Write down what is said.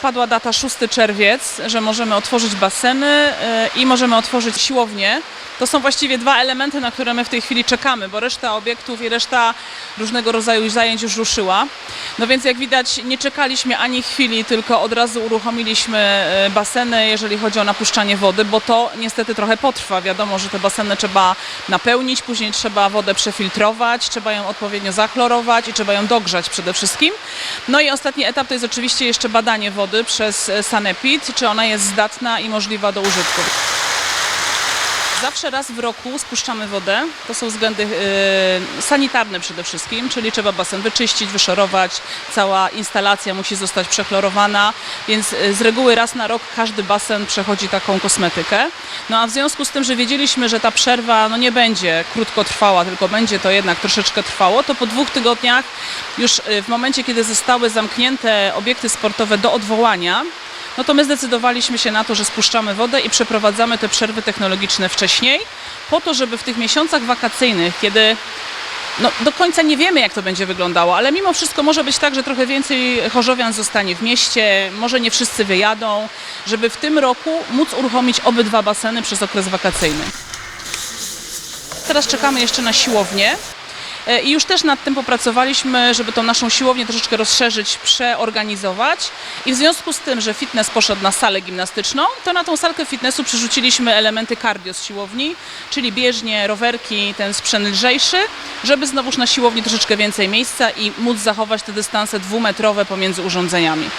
padła data 6 czerwiec, że możemy otworzyć baseny e, i możemy otworzyć siłownię. To są właściwie dwa elementy, na które my w tej chwili czekamy, bo reszta obiektów i reszta różnego rodzaju zajęć już ruszyła. No więc jak widać nie czekaliśmy ani chwili, tylko od razu uruchomiliśmy e, baseny, jeżeli chodzi o napuszczanie wody, bo to niestety trochę potrwa. Wiadomo, że te baseny trzeba napełnić, później trzeba wodę przefiltrować, trzeba ją odpowiednio zachlorować i trzeba ją dogrzać przede wszystkim. No i ostatni etap to jest oczywiście jeszcze badanie wody przez e, Sanepid, czy ona jest zdatna i możliwa do użytku. Zawsze raz w roku spuszczamy wodę. To są względy e, sanitarne przede wszystkim, czyli trzeba basen wyczyścić, wyszorować. Cała instalacja musi zostać przechlorowana, więc e, z reguły raz na rok każdy basen przechodzi taką kosmetykę. No a w związku z tym, że wiedzieliśmy, że ta przerwa no nie będzie krótko trwała, tylko będzie to jednak troszeczkę trwało, to po dwóch tygodniach już e, w momencie, kiedy zostały zamknięte obiekty sportowe do odwołania, no to my zdecydowaliśmy się na to, że spuszczamy wodę i przeprowadzamy te przerwy technologiczne wcześniej, po to, żeby w tych miesiącach wakacyjnych, kiedy no, do końca nie wiemy, jak to będzie wyglądało, ale mimo wszystko może być tak, że trochę więcej chorzowian zostanie w mieście, może nie wszyscy wyjadą, żeby w tym roku móc uruchomić obydwa baseny przez okres wakacyjny. Teraz czekamy jeszcze na siłownię. E, I już też nad tym popracowaliśmy, żeby tą naszą siłownię troszeczkę rozszerzyć, przeorganizować. I w związku z tym, że fitness poszedł na salę gimnastyczną, to na tą salkę fitnessu przerzuciliśmy elementy cardio z siłowni, czyli bieżnie, rowerki, ten sprzęt lżejszy, żeby znowuż na siłowni troszeczkę więcej miejsca i móc zachować te dystanse dwumetrowe pomiędzy urządzeniami.